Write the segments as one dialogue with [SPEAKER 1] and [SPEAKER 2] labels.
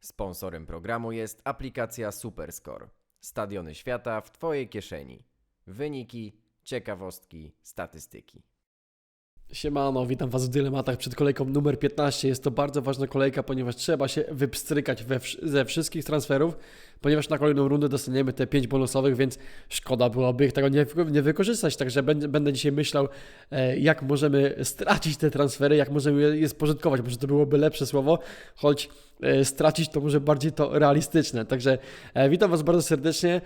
[SPEAKER 1] Sponsorem programu jest aplikacja Superscore. Stadiony świata w Twojej kieszeni. Wyniki, ciekawostki, statystyki.
[SPEAKER 2] Siemano, witam Was w dylematach przed kolejką numer 15. Jest to bardzo ważna kolejka, ponieważ trzeba się wypstrykać we, ze wszystkich transferów, ponieważ na kolejną rundę dostaniemy te 5 bonusowych, więc szkoda byłoby ich tego nie, nie wykorzystać. Także będę, będę dzisiaj myślał, e, jak możemy stracić te transfery, jak możemy je, spożytkować. Może to byłoby lepsze słowo, choć e, stracić to może bardziej to realistyczne. Także e, witam Was bardzo serdecznie.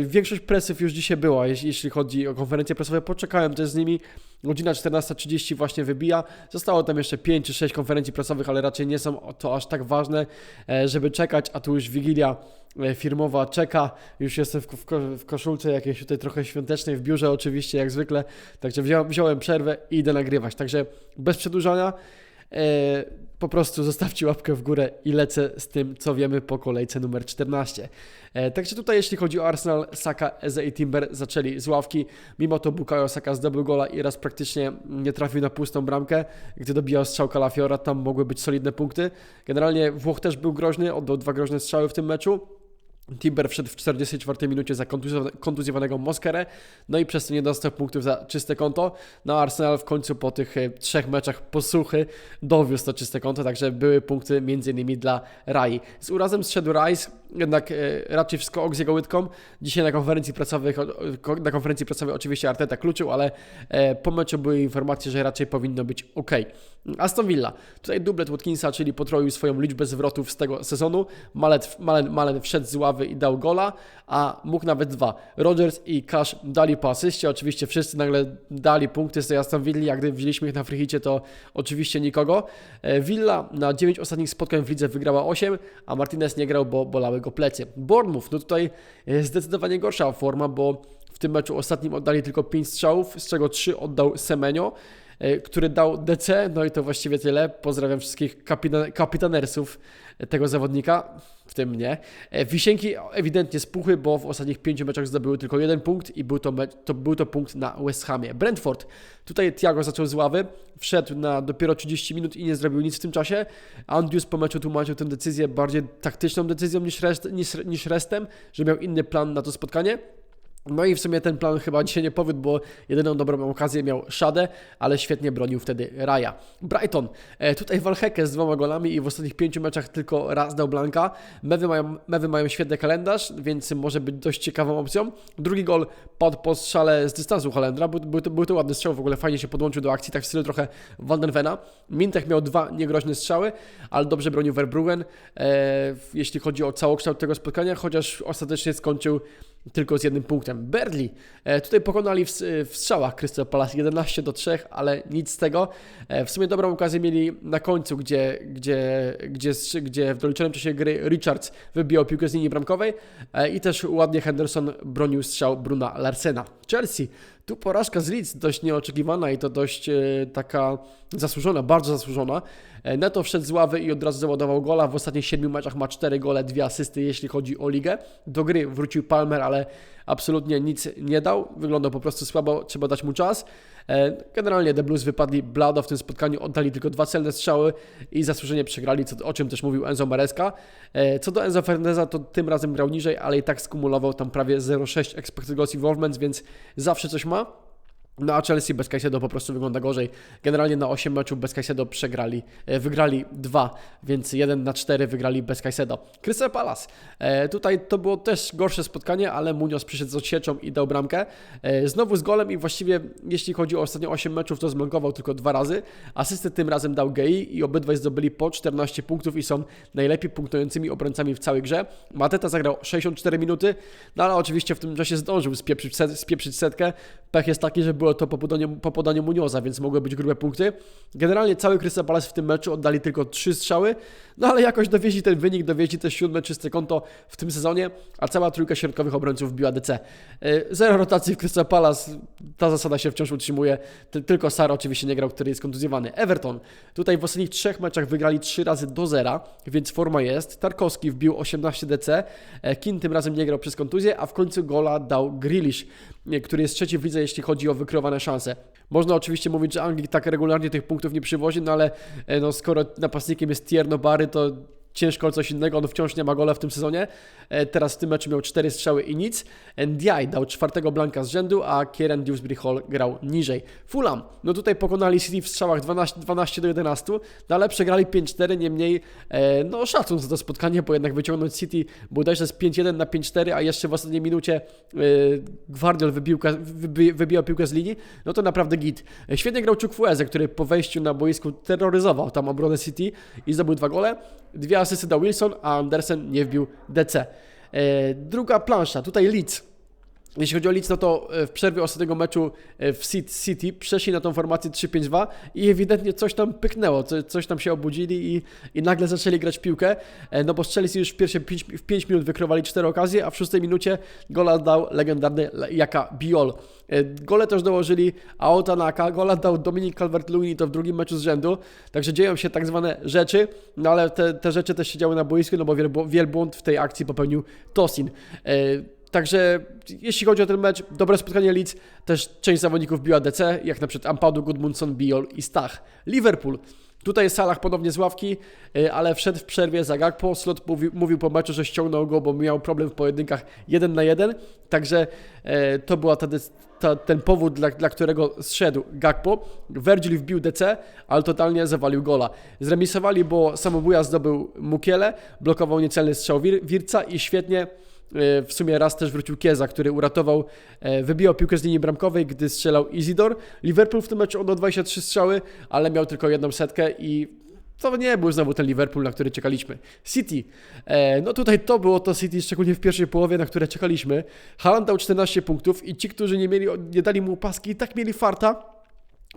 [SPEAKER 2] Większość presów już dzisiaj była, jeśli chodzi o konferencje prasowe. Poczekałem też z nimi. Godzina 14.30 właśnie wybija. Zostało tam jeszcze 5 czy 6 konferencji prasowych, ale raczej nie są to aż tak ważne, e, żeby czekać, a tu już Wigilia e, firmowa czeka. Już jestem w, w, ko- w koszulce jakiejś tutaj trochę świątecznej, w biurze oczywiście, jak zwykle. Także wziąłem przerwę i idę nagrywać. Także bez przedłużania. E, po prostu zostawcie łapkę w górę i lecę z tym, co wiemy po kolejce numer 14. E, także tutaj, jeśli chodzi o Arsenal, Saka, Eze i Timber zaczęli z ławki. Mimo to Bukayo Saka zdobył gola i raz praktycznie nie trafił na pustą bramkę, gdy dobijał strzał Calafiora, tam mogły być solidne punkty. Generalnie Włoch też był groźny, oddał dwa groźne strzały w tym meczu. Timber wszedł w 44 minucie za kontuzjowa- kontuzjowanego Moskerę, no i przez to nie dostał punktów za czyste konto. No Arsenal w końcu po tych e, trzech meczach posłuchy dowiózł to czyste konto, także były punkty m.in. dla Rai. Z urazem zszedł Rice, jednak e, raczej wszystko ok z jego łydką. Dzisiaj na konferencji prasowej, na konferencji prasowej oczywiście Arteta kluczył, ale e, po meczu były informacje, że raczej powinno być ok. Aston Villa. Tutaj dublet Watkinsa, czyli potroił swoją liczbę zwrotów z tego sezonu. Malet, Malen, Malen wszedł z ławy i dał gola, a mógł nawet dwa. Rodgers i Cash dali po asyście. Oczywiście wszyscy nagle dali punkty z tej Aston Villa, a gdy wzięliśmy ich na frichicie, to oczywiście nikogo. E, Villa na 9 ostatnich spotkań w lidze wygrała 8, a Martinez nie grał, bo bolały go plecy. Bournemouth, no tutaj e, zdecydowanie gorsza forma, bo w tym meczu ostatnim oddali tylko 5 strzałów, z czego 3 oddał Semenyo e, który dał DC, no i to właściwie tyle. Pozdrawiam wszystkich kapita- kapitanersów tego zawodnika, w tym mnie. E, Wisienki ewidentnie spuchły, bo w ostatnich pięciu meczach zdobyły tylko jeden punkt i był to, to, był to punkt na West Hamie. Brentford, tutaj Thiago zaczął z ławy, wszedł na dopiero 30 minut i nie zrobił nic w tym czasie. Andrews po meczu tłumaczył tę decyzję bardziej taktyczną decyzją niż, rest, niż, niż restem, że miał inny plan na to spotkanie. No i w sumie ten plan chyba dzisiaj nie powiódł, bo jedyną dobrą okazję miał Szadę, ale świetnie bronił wtedy Raja. Brighton, e, tutaj Walheke z dwoma golami i w ostatnich pięciu meczach tylko raz dał Blanka. Mewy mają, mewy mają świetny kalendarz, więc może być dość ciekawą opcją. Drugi gol padł po strzale z dystansu Holendra, był, był, był to ładny strzał, w ogóle fajnie się podłączył do akcji, tak w stylu trochę Van den Vena. Mintech miał dwa niegroźne strzały, ale dobrze bronił Verbruggen, e, jeśli chodzi o całokształt tego spotkania, chociaż ostatecznie skończył tylko z jednym punktem. Berli e, tutaj pokonali w, strzałach Crystal Palace 11 do 3, ale nic z tego. E, w sumie dobrą okazję mieli na końcu, gdzie, gdzie, gdzie, gdzie w doliczonym czasie gry Richards wybijał piłkę z linii bramkowej e, i też ładnie Henderson bronił strzał Bruna Larsena. Chelsea. Tu porażka z Leeds dość nieoczekiwana i to dość e, taka zasłużona, bardzo zasłużona. E, Neto wszedł z ławy i od razu załadował gola. W ostatnich 7 meczach ma 4 gole, 2 asysty, jeśli chodzi o ligę. Do gry wrócił Palmer, ale absolutnie nic nie dał. Wyglądał po prostu słabo, trzeba dać mu czas. E, Generalnie The Blues wypadli blado w tym spotkaniu, oddali tylko dwa celne strzały i zasłużenie przegrali, co, o czym też mówił Enzo Maresca. E, Co do Enzo Fernandeza, to tym razem grał niżej, ale i tak skumulował tam prawie 0,6 expected goals involvement, więc zawsze coś ma. No a Chelsea bez Caicedo po prostu wygląda gorzej. Generalnie na 8 meczów bez Caicedo przegrali, e, wygrali 2, więc 1 na 4 wygrali bez Caicedo. Crystal Palace. E, tutaj to było też gorsze spotkanie, ale Munoz przyszedł z odsieczą i dał bramkę. E, znowu z golem i właściwie jeśli chodzi o ostatnie 8 meczów, to zblankował tylko dwa razy. Asystę tym razem dał Gei i obydwaj zdobyli po 14 punktów i są najlepiej punktującymi obrońcami w całej grze. Mateta zagrał 64 minuty, no ale oczywiście w tym czasie zdążył spieprzyć, set, spieprzyć setkę. Pech jest taki, że było to po podaniu, po podaniu Munioza, więc mogły być grube punkty. Generalnie cały Crystal Palace w tym meczu oddali tylko 3 strzały, no ale jakoś dowieźli ten wynik, dowieźli też siódme czyste konto w tym sezonie, a cała trójka środkowych obrońców biła DC. E, Zero rotacji w Crystal Palace, ta zasada się wciąż utrzymuje, Ty- tylko Sar oczywiście nie grał, który jest kontuzjowany. Everton, tutaj w ostatnich trzech meczach wygrali 3 razy do zera, więc forma jest. Tarkowski wbił 18 DC, e, Kin tym razem nie grał przez kontuzję, a w końcu gola dał Grealish, który jest trzeci w lidze, jeśli chodzi o wykreowane szanse. Można oczywiście mówić, że Anglik tak regularnie tych punktów nie przywozi, no ale e, no, skoro napastnikiem jest Tierno Bary, to ciężko coś innego, on wciąż nie ma gola w tym sezonie. E, Teraz w tym meczu miał 4 strzały i nic. NDI dał czwartego blanka z rzędu, a Kieran Dewsbury Hall grał niżej. Fulham, no tutaj pokonali City w strzałach 12, 12 do 11, no ale przegrali 5-4, niemniej e, no szacun za to spotkanie, bo jednak wyciągnąć City bodajże z 5-1 na 5-4, a jeszcze w ostatniej minucie e, Gvardiol wybił, wybi, wybijał piłkę z linii, no to naprawdę git. Świetnie grał Chukwueze, który po wejściu na boisku terroryzował tam obronę City i zdobył dwa gole. Dwie asysty dał Wilson, a Andersen nie wbił DC. E, druga plansza, tutaj Leeds. Jeśli chodzi o Leeds, no to e, w przerwie ostatniego meczu e, w City- przeszli na tą formację 3-5-2 i ewidentnie coś tam pyknęło, co- coś tam się obudzili i, i nagle zaczęli grać piłkę, e, no bo Chelsea już w pierwsze 5, w 5 minut wykrowali 4 okazje, a w 6 minucie gola dał legendarny Le- Jaka Biol. Gole też dołożyli Aotanaka, gola dał Dominik Calvert-Lewin to w drugim meczu z rzędu, także dzieją się tak zwane rzeczy, no ale te, te rzeczy też się działy na boisku, no bo wielbł- wielbłąd w tej akcji popełnił Tosin. Także jeśli chodzi o ten mecz, dobre spotkanie Leeds, też część zawodników biła DC, jak na przykład Ampadu, Gudmundsson, Biol i Stach. Liverpool. Tutaj Salah ponownie z ławki, y, ale wszedł w przerwie za Gakpo. Slot mówił, mówił po meczu, że ściągnął go, bo miał problem w pojedynkach 1 na 1. Także e, to ta, ten powód, dla, dla którego zszedł Gakpo. Virgil wbił DC, ale totalnie zawalił gola. Zremisowali, bo samobuja zdobył Mukiele, blokował niecelny strzał Wir, Wirca i świetnie w sumie raz też wrócił Kieza, który uratował, e, wybijał piłkę z linii bramkowej, gdy strzelał Isidor. Liverpool w tym meczu oddał 23 strzały, ale miał tylko jedną setkę i to nie był znowu ten Liverpool, na który czekaliśmy. City. E, no tutaj to było to City, szczególnie w pierwszej połowie, na które czekaliśmy. Haaland dał 14 punktów i ci, którzy nie, mieli, nie dali mu paski, i tak mieli farta,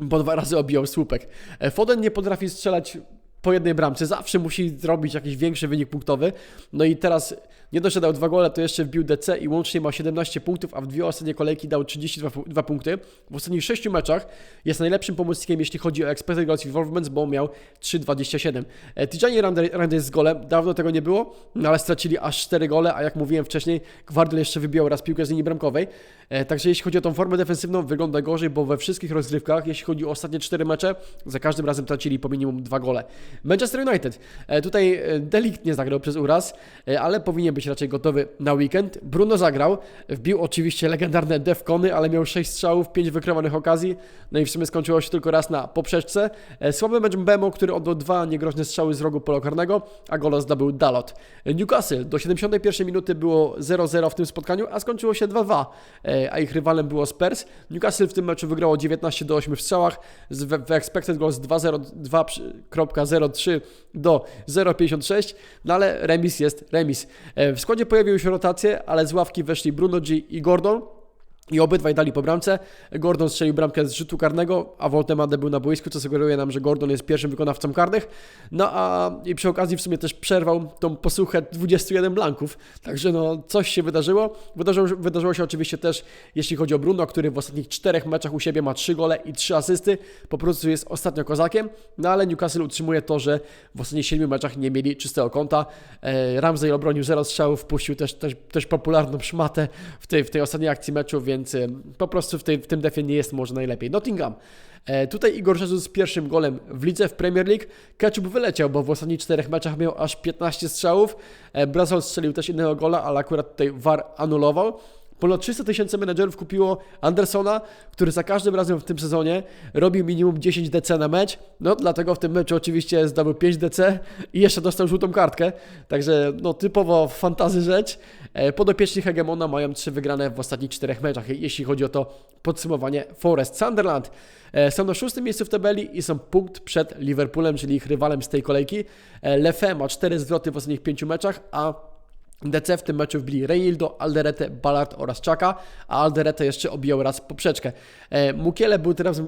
[SPEAKER 2] bo dwa razy obijał słupek. E, Foden nie potrafi strzelać po jednej bramce, zawsze musi zrobić jakiś większy wynik punktowy. No i teraz nie dość, że dał dwa gole, to jeszcze wbił DC i łącznie ma 17 punktów, a w dwie ostatnie kolejki dał 32 pu- dwa punkty. W ostatnich 6 meczach jest najlepszym pomocnikiem, jeśli chodzi o expected goals involvements, bo miał 3,27. E, Tijani Randy z golem, dawno tego nie było, no ale stracili aż 4 gole, a jak mówiłem wcześniej, Gwardiol jeszcze wybijał raz piłkę z linii bramkowej. E, Także jeśli chodzi o tą formę defensywną, wygląda gorzej, bo we wszystkich rozgrywkach, jeśli chodzi o ostatnie 4 mecze, za każdym razem tracili po minimum 2 gole. Manchester United. E, Tutaj Delikt nie zagrał przez uraz, ale powinien być raczej gotowy na weekend. Bruno zagrał, wbił oczywiście legendarne defkony, ale miał 6 strzałów, 5 wykrywanych okazji, no i w sumie skończyło się tylko raz na poprzeczce. E, Słaby mecz Bemo, który oddał dwa niegroźne strzały z rogu polu karnego, a gola zdobył Dalot. E, Newcastle do 71 minuty było 0-0 w tym spotkaniu, a skończyło się 2-2, e, a ich rywalem było Spurs. Newcastle w tym meczu wygrało 19 do 8 w strzałach, w, expected goals 2,03 do 0,56, no ale remis jest remis. E, W składzie pojawiły się rotacje, ale z ławki weszli Bruno G i Gordon. I obydwaj dali po bramce. Gordon strzelił bramkę z rzutu karnego, a Woltemade był na boisku, co sugeruje nam, że Gordon jest pierwszym wykonawcą karnych. No a i przy okazji w sumie też przerwał tą posłuchę 21 blanków. Także no coś się wydarzyło. Wydarzyło, wydarzyło się oczywiście też, jeśli chodzi o Bruno, który w ostatnich czterech meczach u siebie ma 3 gole i 3 asysty. Po prostu jest ostatnio kozakiem. No ale Newcastle utrzymuje to, że w ostatnich 7 meczach nie mieli czystego konta. E, Ramsey obronił 0 strzałów, wpuścił też, też, też popularną szmatę w tej, w tej ostatniej akcji meczu, więc e, po prostu w, tej, w tym defie nie jest może najlepiej. Nottingham. E, Tutaj Igor Jesus z pierwszym golem w lidze w Premier League. Ketchup wyleciał, bo w ostatnich czterech meczach miał aż 15 strzałów. E, Brazil strzelił też innego gola, ale akurat tutaj VAR anulował. Ponad 300 tysięcy menedżerów kupiło Andersona, który za każdym razem w tym sezonie robił minimum 10 DC na mecz. No dlatego w tym meczu oczywiście zdobył 5 DC i jeszcze dostał żółtą kartkę. Także no typowo fantazy rzecz. E, Podopieczni Hegemona mają 3 wygrane w ostatnich 4 meczach, jeśli chodzi o to podsumowanie Forest. Sunderland e, są na szóstym miejscu w tabeli i są punkt przed Liverpoolem, czyli ich rywalem z tej kolejki. E, Lefe ma 4 zwroty w ostatnich 5 meczach, a DC w tym meczu wbili Reinildo, Alderete, Ballard oraz Czaka, a Alderete jeszcze obijał raz poprzeczkę. E, Mukiele był teraz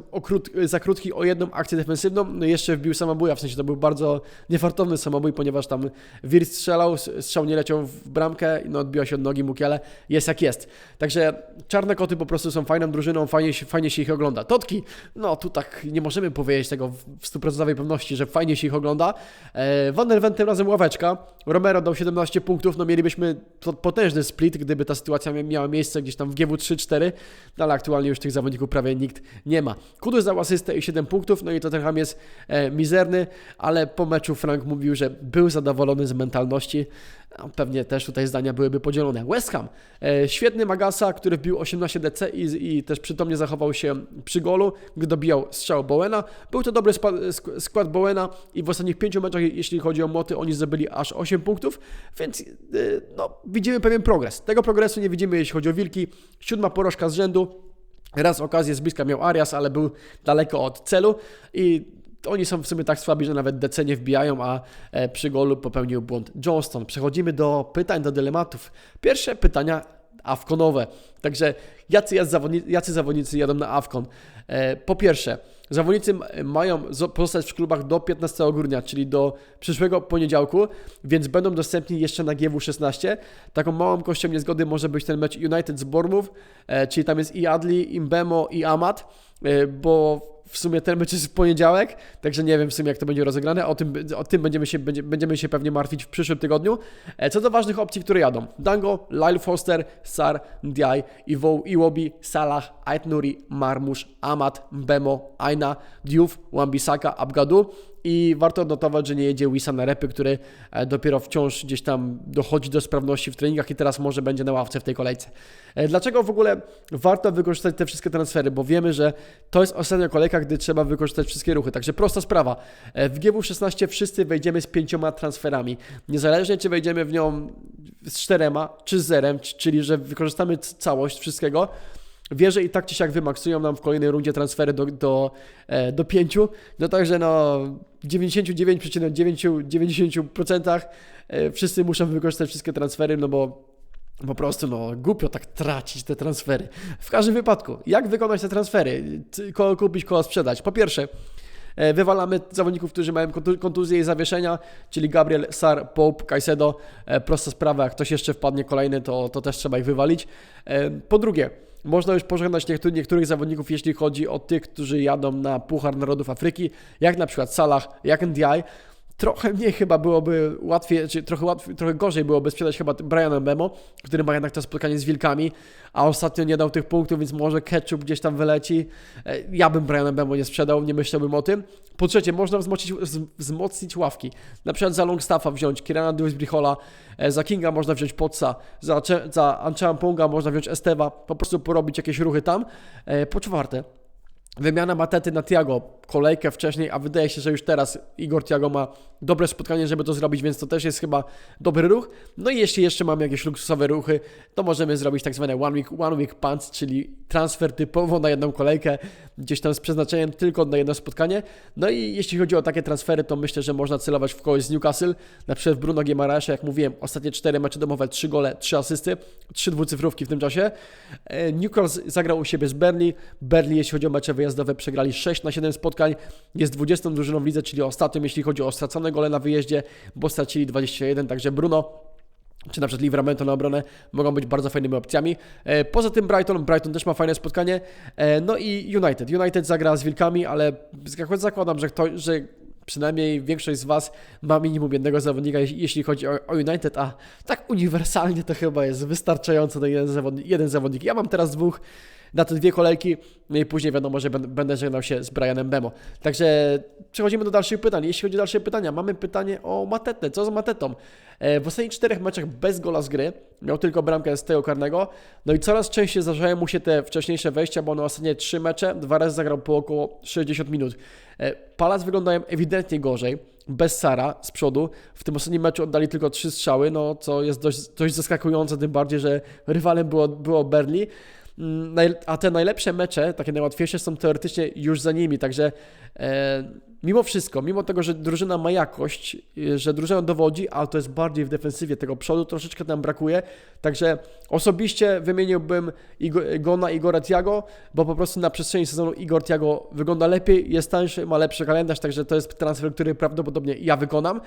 [SPEAKER 2] za krótki o jedną akcję defensywną, no jeszcze wbił samobuja, w sensie to był bardzo niefartowny samobój, ponieważ tam Wir strzelał, strzał nie leciał w bramkę, no odbiła się od nogi Mukiele, jest jak jest. Także czarne koty po prostu są fajną drużyną, fajnie się, fajnie się ich ogląda. Totki, no tu tak nie możemy powiedzieć tego w- w stuprocentowej pewności, że fajnie się ich ogląda. E, Van der Ven tym razem ławeczka, Romero dał 17 punktów, no mieli mielibyśmy potężny split, gdyby ta sytuacja mia- miała miejsce gdzieś tam w GW 3-4, no ale aktualnie już tych zawodników prawie nikt nie ma. Kudus dał asystę i 7 punktów, no i Tottenham jest e, mizerny, ale po meczu Frank mówił, że był zadowolony z mentalności. No, pewnie też tutaj zdania byłyby podzielone. West Ham, e, świetny Magasa, który wbił 18 DC i, i też przytomnie zachował się przy golu, gdy dobijał strzał Bowena. Był to dobry skład, sk- skład Bowena i w ostatnich pięciu meczach, jeśli chodzi o moty, oni zdobyli aż 8 punktów, więc e, no, widzimy pewien progres. Tego progresu nie widzimy, jeśli chodzi o Wilki. Siódma porażka z rzędu. Raz okazję z bliska miał Arias, ale był daleko od celu i oni są w sumie tak słabi, że nawet DC nie wbijają, a e, przy golu popełnił błąd Johnston. Przechodzimy do pytań, do dylematów. Pierwsze pytania Afkonowe. Także jacy, jacy, zawodnicy, jadą na Afkon? E, po pierwsze, zawodnicy mają zo- pozostać w klubach do 15 grudnia, czyli do przyszłego poniedziałku, więc będą dostępni jeszcze na GW16. Taką małą kością niezgody może być ten mecz United z Bournemouth, e, czyli tam jest i Adli, i Mbemo, i Amat, bo w sumie ten jest w poniedziałek, także nie wiem w sumie jak to będzie rozegrane, o tym, o tym będziemy, się, będzie, będziemy się pewnie martwić w przyszłym tygodniu. E, Co do ważnych opcji, które jadą. Dango, Lyle Foster, Sar, Ndiaye, Iwo, Iwobi, Salah, Ait Nuri, Marmusz, Amat, Mbemo, Aina, Diouf, Wambisaka, Abgadu. I warto odnotować, że nie jedzie Wisa na repy, który e, dopiero wciąż gdzieś tam dochodzi do sprawności w treningach i teraz może będzie na ławce w tej kolejce. E, Dlaczego w ogóle warto wykorzystać te wszystkie transfery? Bo wiemy, że to jest ostatnia kolejka, gdy trzeba wykorzystać wszystkie ruchy. Także prosta sprawa. E, W GW16 wszyscy wejdziemy z pięcioma transferami. Niezależnie czy wejdziemy w nią z czterema, czy z zerem, czyli że wykorzystamy całość wszystkiego. Wierzę i tak czy siak wymaksują nam w kolejnej rundzie transfery do, do, e, do 5. No także no w 99,9% e, wszyscy muszą wykorzystać wszystkie transfery, no bo po prostu no głupio tak tracić te transfery. W każdym wypadku, jak wykonać te transfery? Kupić, kogo sprzedać? Po pierwsze, e, wywalamy zawodników, którzy mają kontu- kontuzje i zawieszenia, czyli Gabriel, Sar, Pope, Caicedo. Prosta sprawa, jak ktoś jeszcze wpadnie kolejny, to, to też trzeba ich wywalić. Po drugie, można już pożegnać niektórych, niektórych zawodników, jeśli chodzi o tych, którzy jadą na Puchar Narodów Afryki, jak na przykład Salah, jak Ndiaye. Trochę mniej chyba byłoby łatwiej, czy trochę, łatwiej, trochę gorzej byłoby sprzedać chyba Briana Bemo, który ma jednak to spotkanie z Wilkami, a ostatnio nie dał tych punktów, więc może ketchup gdzieś tam wyleci. E, Ja bym Briana Bemo nie sprzedał, nie myślałbym o tym. Po trzecie, można wzmocnić, wz- wzmocnić ławki. Na przykład za Longstaffa wziąć Kirana Dewis-Brichola, e, za Kinga można wziąć Potsa, za, za Anchamponga można wziąć Estewa, po prostu porobić jakieś ruchy tam. E, Po czwarte, Wymiana Matety na Tiago, kolejkę wcześniej, a wydaje się, że już teraz Igor Tiago ma dobre spotkanie, żeby to zrobić, więc to też jest chyba dobry ruch. No i jeśli jeszcze mamy jakieś luksusowe ruchy, to możemy zrobić tak zwane one week, one week punts, czyli transfer typowo na jedną kolejkę, gdzieś tam z przeznaczeniem tylko na jedno spotkanie. No i jeśli chodzi o takie transfery, to myślę, że można celować w kogoś z Newcastle, na przykład w Bruno Guimaraes'a, jak mówiłem, ostatnie cztery mecze domowe, trzy gole, trzy asysty, trzy dwucyfrówki w tym czasie. E, Newcastle zagrał u siebie z Burnley. Burnley, jeśli chodzi o mecze wyjazdowe, przegrali 6 na 7 spotkań. Jest 20 drużyną w lidze, czyli ostatnią, jeśli chodzi o stracone gole na wyjeździe, bo stracili 21, także Bruno czy na przykład Livramento na obronę mogą być bardzo fajnymi opcjami. E, Poza tym Brighton, Brighton też ma fajne spotkanie. E, No i United. United zagra z Wilkami, ale zak- zakładam, że, kto, że przynajmniej większość z Was ma minimum jednego zawodnika, jeśli- chodzi o, United, a tak uniwersalnie to chyba jest wystarczająco na jeden zawodnik, jeden zawodnik. Ja mam teraz dwóch na te dwie kolejki, no i później wiadomo, że będę żegnał się z Brianem Bemo. Także przechodzimy do dalszych pytań. Jeśli chodzi o dalsze pytania, mamy pytanie o Matetę. Co z Matetą? E, W ostatnich czterech meczach bez gola z gry miał tylko bramkę z tego karnego. No i coraz częściej zdarzają mu się te wcześniejsze wejścia, bo na ostatnie trzy mecze dwa razy zagrał po około 60 minut. E, Palace wyglądają ewidentnie gorzej. Bez Sara z przodu. W tym ostatnim meczu oddali tylko trzy strzały, no co jest dość, dość zaskakujące, tym bardziej, że rywalem było, było Burnley. Mm, A te najlepsze mecze, takie najłatwiejsze, są teoretycznie już za nimi. Także e, mimo wszystko, mimo tego, że drużyna ma jakość, e, że drużyna dowodzi, ale to jest bardziej w defensywie tego przodu, troszeczkę nam brakuje. Także osobiście wymieniłbym Igo, Gona Igora Tiago, bo po prostu na przestrzeni sezonu Igor Tiago wygląda lepiej, jest tańszy, ma lepszy kalendarz, także to jest transfer, który prawdopodobnie ja wykonam.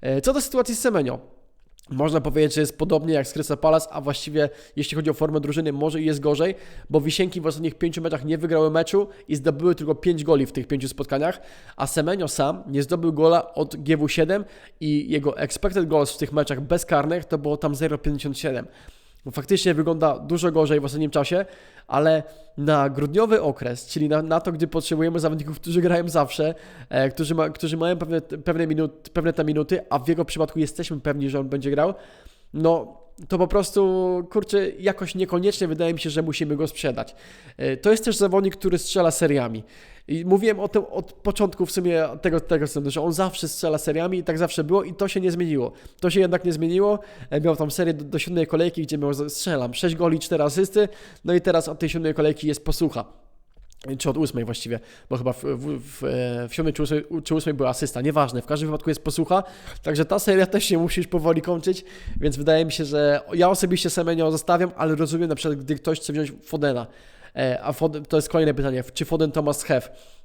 [SPEAKER 2] E, Co do sytuacji z Semenio. Można powiedzieć, że jest podobnie jak z Crystal Palace, a właściwie jeśli chodzi o formę drużyny, może i jest gorzej, bo Wisienki w ostatnich pięciu meczach nie wygrały meczu i zdobyły tylko 5 goli w tych pięciu spotkaniach, a Semenyo sam nie zdobył gola od GW7 i jego expected goals w tych meczach bezkarnych to było tam 0,57. Faktycznie wygląda dużo gorzej w ostatnim czasie, ale na grudniowy okres, czyli na, na to, gdy potrzebujemy zawodników, którzy grają zawsze, e, którzy, ma, którzy mają pewne, pewne, minut, pewne te minuty, a w jego przypadku jesteśmy pewni, że on będzie grał, no to po prostu, kurczę, jakoś niekoniecznie wydaje mi się, że musimy go sprzedać. E, To jest też zawodnik, który strzela seriami. I mówiłem o tym od początku w sumie tego, tego sezonu, że on zawsze strzela seriami i tak zawsze było i to się nie zmieniło. To się jednak nie zmieniło. E, Miał tam serię do, do siódmej kolejki, gdzie miał, strzelam, 6 goli, 4 asysty, no i teraz od tej siódmej kolejki jest posłucha. Czy od ósmej właściwie, bo chyba w, w, w, e, w siódmej czy ósmej, czy ósmej była asysta, nieważne, w każdym wypadku jest posłucha, także ta seria też się musi już powoli kończyć, więc wydaje mi się, że ja osobiście Semenio zostawiam, ale rozumiem na przykład, gdy ktoś chce wziąć Fodena, E, a Foden, to jest kolejne pytanie, czy Foden to must have?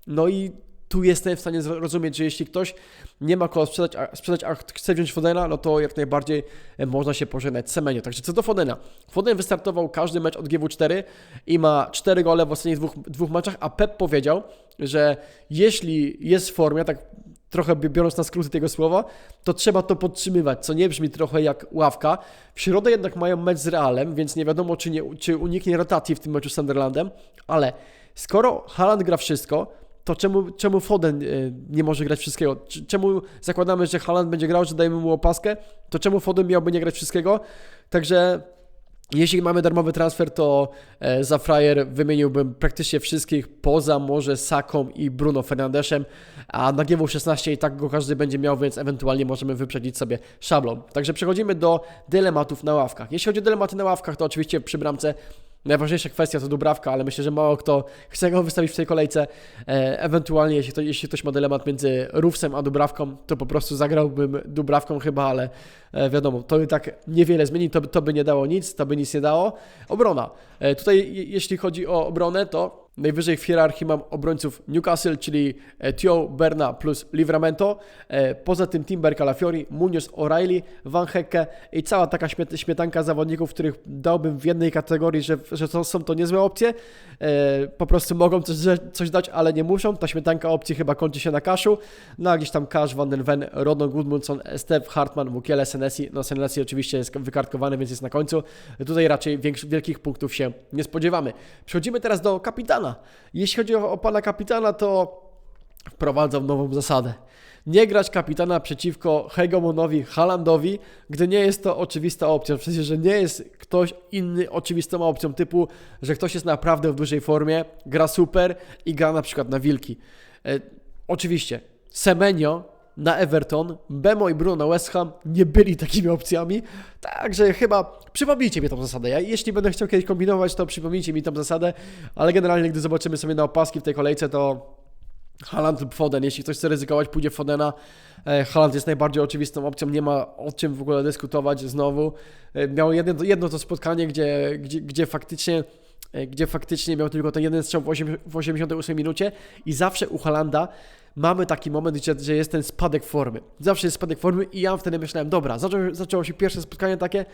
[SPEAKER 2] No i tu jestem w stanie zrozumieć, że jeśli ktoś nie ma kogo sprzedać, a, sprzedać, a chce wziąć Fodena, no to jak najbardziej e, można się pożegnać z Semenio. Także co do Fodena. Foden wystartował każdy mecz od GW4 i ma 4 gole w ostatnich dwóch, dwóch meczach, a Pep powiedział, że jeśli jest w formie, tak trochę biorąc na skróty tego słowa, to trzeba to podtrzymywać, co nie brzmi trochę jak ławka. W środę jednak mają mecz z Realem, więc nie wiadomo, czy, nie, czy uniknie rotacji w tym meczu z Sunderlandem, ale skoro Haaland gra wszystko, to czemu, czemu Foden y, nie może grać wszystkiego? Czemu zakładamy, że Haaland będzie grał, że dajemy mu opaskę? To czemu Foden miałby nie grać wszystkiego? Także jeśli mamy darmowy transfer, to e, za frajer wymieniłbym praktycznie wszystkich, poza może Saką i Bruno Fernandeszem, a na GW16 i tak go każdy będzie miał, więc ewentualnie możemy wyprzedzić sobie szablon. Także przechodzimy do dylematów na ławkach. Jeśli chodzi o dylematy na ławkach, to oczywiście przy bramce najważniejsza kwestia to Dubrawka, ale myślę, że mało kto chce go wystawić w tej kolejce. E, ewentualnie, jeśli, jeśli ktoś ma dylemat między Rufsem a Dubrawką, to po prostu zagrałbym Dubrawką chyba, ale e, wiadomo, to i tak niewiele zmieni, to, to by nie dało nic, to by nic nie dało. Obrona. E, tutaj je- jeśli chodzi o obronę, to najwyżej w hierarchii mam obrońców Newcastle, czyli e, Tio, Berna plus Livramento. E, Poza tym Timber, Calafiori, Munoz, O'Reilly, Van Hecke i cała taka śmiet- śmietanka zawodników, których dałbym w jednej kategorii, że, że to są to niezłe opcje. E, Po prostu mogą coś, coś dać, ale nie muszą. Ta śmietanka opcji chyba kończy się na Kaszu. No a gdzieś tam Kasz, Van den Ven, Rodon Gudmundsson, Steph Hartman, Mukiele, Senesi. No Senesi oczywiście jest wykartkowany, więc jest na końcu. Tutaj raczej większ, wielkich punktów się nie spodziewamy. Przechodzimy teraz do kapitana. Jeśli chodzi o, o pana kapitana, to wprowadzam nową zasadę. Nie grać kapitana przeciwko hegemonowi Halandowi, gdy nie jest to oczywista opcja. W sensie, że nie jest ktoś inny oczywistą opcją, typu, że ktoś jest naprawdę w dużej formie, gra super i gra na przykład na wilki. E, oczywiście, Semenyo na Everton, Bemo i Bruno na West Ham nie byli takimi opcjami, także chyba przypomnijcie mi tą zasadę. Ja, jeśli będę chciał kiedyś kombinować, to przypomnijcie mi tą zasadę, ale generalnie, gdy zobaczymy sobie na opaski w tej kolejce, to Haaland lub Foden. Jeśli ktoś chce ryzykować, pójdzie Fodena. E, Haaland jest najbardziej oczywistą opcją, nie ma o czym w ogóle dyskutować znowu. E, Miał jedno, jedno to spotkanie, gdzie, gdzie, gdzie faktycznie gdzie faktycznie miał tylko ten jeden strzał w, osiem- w 88 minucie i zawsze u Halanda mamy taki moment, gdzie, że jest ten spadek formy. Zawsze jest spadek formy i ja wtedy myślałem, dobra, zaczą, zaczęło się pierwsze spotkanie takie,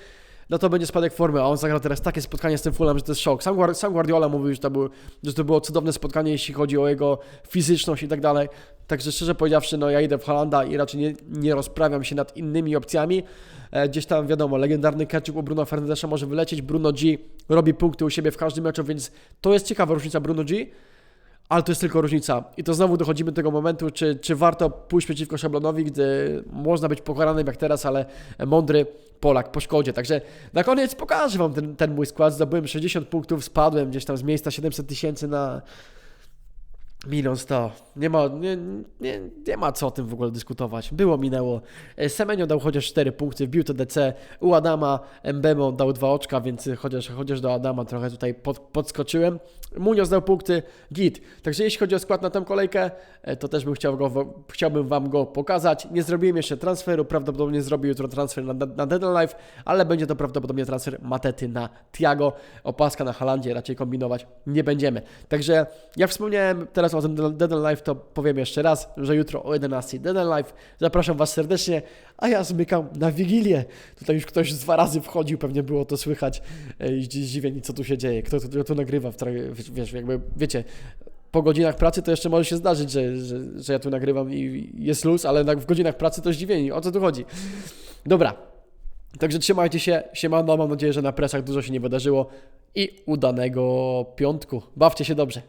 [SPEAKER 2] no to będzie spadek formy, a on zagrał teraz takie spotkanie z tym Fulham, że to jest szok. Sam, sam Guardiola mówił, że to, był, że to było cudowne spotkanie, jeśli chodzi o jego fizyczność i tak dalej. Także szczerze powiedziawszy, no ja idę w Holanda i raczej nie, nie rozprawiam się nad innymi opcjami. E, gdzieś tam wiadomo, legendarny ketchup u Bruno Fernandesza może wylecieć. Bruno G robi punkty u siebie w każdym meczu, więc to jest ciekawa różnica Bruno G. Ale to jest tylko różnica. I to znowu dochodzimy do tego momentu, czy, czy warto pójść przeciwko szablonowi, gdy można być pokaranym jak teraz, ale mądry Polak po szkodzie. Także na koniec pokażę Wam ten, ten mój skład. Zdobyłem 60 punktów, spadłem gdzieś tam z miejsca 700 tysięcy na milion 100. Nie ma, nie, nie, nie ma co o tym w ogóle dyskutować. Było, minęło. E, Semenio dał chociaż 4 punkty, wbił DC. U Adama Mbemo dał 2 oczka, więc chociaż, chociaż do Adama trochę tutaj pod, podskoczyłem. Munio dał punkty, git. Także jeśli chodzi o skład na tę kolejkę, e, to też bym chciał go, chciałbym Wam go pokazać. Nie zrobiłem jeszcze transferu, prawdopodobnie zrobię jutro transfer na, na Dead Life, ale będzie to prawdopodobnie transfer Matety na Tiago. Opaska na Halandzie raczej kombinować nie będziemy. Także jak wspomniałem, teraz o tym Dead and Live, to powiem jeszcze raz, że jutro o 11 Dead and Live. Zapraszam Was serdecznie, a ja zmykam na Wigilię. Tutaj już ktoś dwa razy wchodził, pewnie było to słychać. Ej, Zdziwieni, co tu się dzieje, kto, kto tu nagrywa, w wiesz, jakby, wiecie, po godzinach pracy to jeszcze może się zdarzyć, że, że, że ja tu nagrywam i jest luz, ale w godzinach pracy to zdziwieni. O co tu chodzi? Dobra. Także trzymajcie się, siemano, mam nadzieję, że na presach dużo się nie wydarzyło i udanego piątku. Bawcie się dobrze.